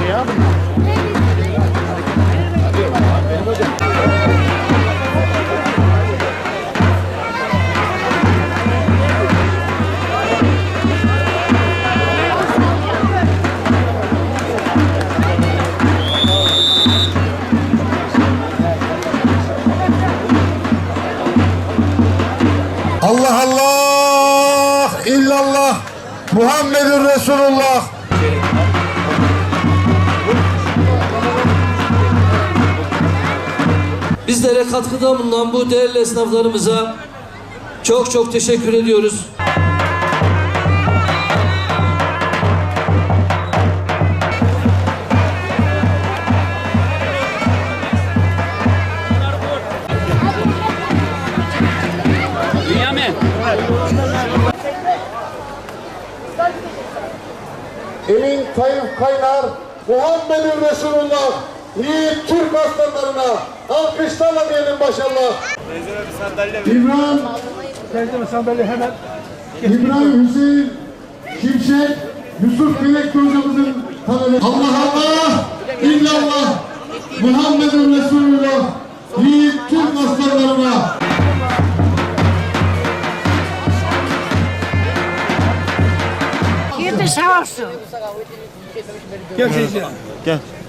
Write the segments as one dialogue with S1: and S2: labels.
S1: var ya. Allah Allah illallah Muhammedur Resulullah
S2: Bizlere katkıda bulunan bu değerli esnaflarımıza çok çok teşekkür ediyoruz.
S1: Emin Tayyip Kaynar, Muhammedun Resulullah. Yiğit Türk aslanlarına alkışlarla diyelim başarılar. İbrahim, İbrahim Hüseyin Şimşek, Yusuf Bilekli hocamızın talebi. Allah Allah, illallah, Muhammedun Resulullah. Yiğit Türk aslanlarına.
S3: De sağ olsun.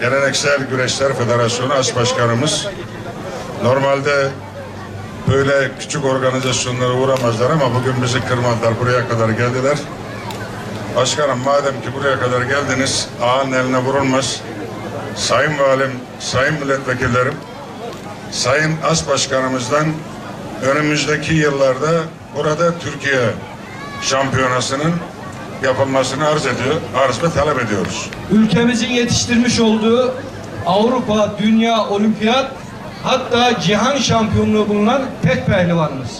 S4: Geleneksel Güreşler Federasyonu As Başkanımız normalde böyle küçük organizasyonlara uğramazlar ama bugün bizi kırmadılar. Buraya kadar geldiler. Başkanım madem ki buraya kadar geldiniz ağanın eline vurulmaz. Sayın Valim, Sayın Milletvekillerim, Sayın As Başkanımızdan önümüzdeki yıllarda burada Türkiye şampiyonasının yapılmasını arz ediyor, arz ve talep ediyoruz.
S5: ülkemizin yetiştirmiş olduğu Avrupa, Dünya, Olimpiyat hatta cihan şampiyonluğu bulunan tek pehlivanımız.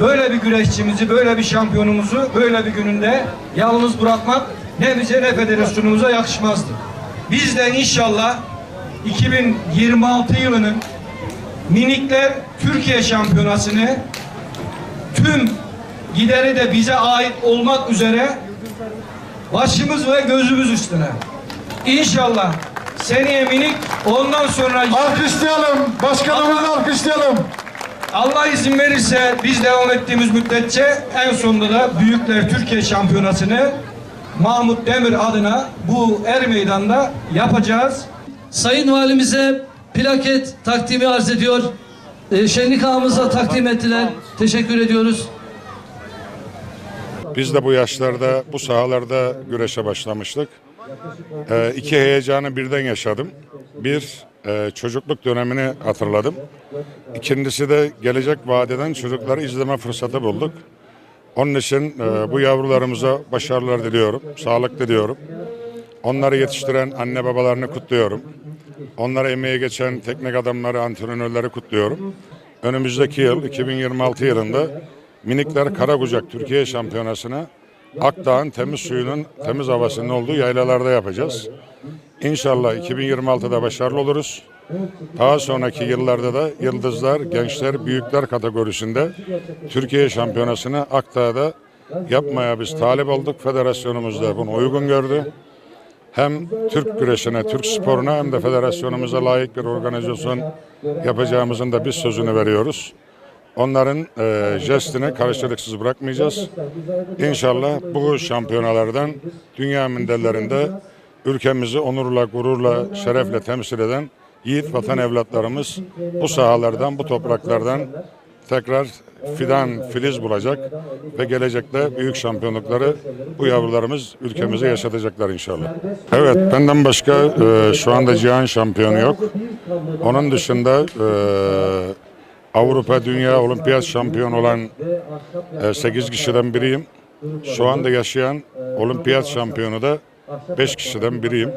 S5: Böyle bir güreşçimizi, böyle bir şampiyonumuzu böyle bir gününde yalnız bırakmak ne bize ne federasyonumuza yakışmazdı. Biz de inşallah 2026 yılının minikler Türkiye şampiyonasını tüm gideri de bize ait olmak üzere başımız ve gözümüz üstüne. İnşallah seneye minik ondan sonra
S1: Alkışlayalım, başkanımızı alkışlayalım.
S5: Allah izin verirse biz devam ettiğimiz müddetçe en sonunda da Büyükler Türkiye Şampiyonası'nı Mahmut Demir adına bu er meydanda yapacağız.
S2: Sayın Valimize plaket takdimi arz ediyor. Ee, şenlik ağamıza takdim ettiler. Teşekkür ediyoruz.
S4: Biz de bu yaşlarda, bu sahalarda güreşe başlamıştık. Ee, iki heyecanı birden yaşadım. Bir, e, çocukluk dönemini hatırladım. İkincisi de gelecek vadeden çocukları izleme fırsatı bulduk. Onun için e, bu yavrularımıza başarılar diliyorum, sağlık diliyorum. Onları yetiştiren anne babalarını kutluyorum. Onlara emeği geçen teknik adamları, antrenörleri kutluyorum. Önümüzdeki yıl 2026 yılında Minikler Karakucak Türkiye Şampiyonası'nı Akdağ'ın temiz suyunun, temiz havasının olduğu yaylalarda yapacağız. İnşallah 2026'da başarılı oluruz. Daha sonraki yıllarda da yıldızlar, gençler, büyükler kategorisinde Türkiye Şampiyonası'nı Akdağ'da yapmaya biz talip olduk. Federasyonumuz da bunu uygun gördü. Hem Türk güreşine, Türk sporuna hem de federasyonumuza layık bir organizasyon yapacağımızın da biz sözünü veriyoruz. Onların e, jestini karşılıksız bırakmayacağız. İnşallah bu şampiyonalardan dünya minderlerinde ülkemizi onurla, gururla, şerefle temsil eden yiğit vatan evlatlarımız bu sahalardan, bu topraklardan tekrar fidan, filiz bulacak ve gelecekte büyük şampiyonlukları bu yavrularımız ülkemize yaşatacaklar inşallah. Evet, benden başka e, şu anda cihan şampiyonu yok. Onun dışında e, Avrupa Dünya Olimpiyat şampiyonu olan 8 kişiden biriyim. Şu anda yaşayan olimpiyat şampiyonu da 5 kişiden biriyim.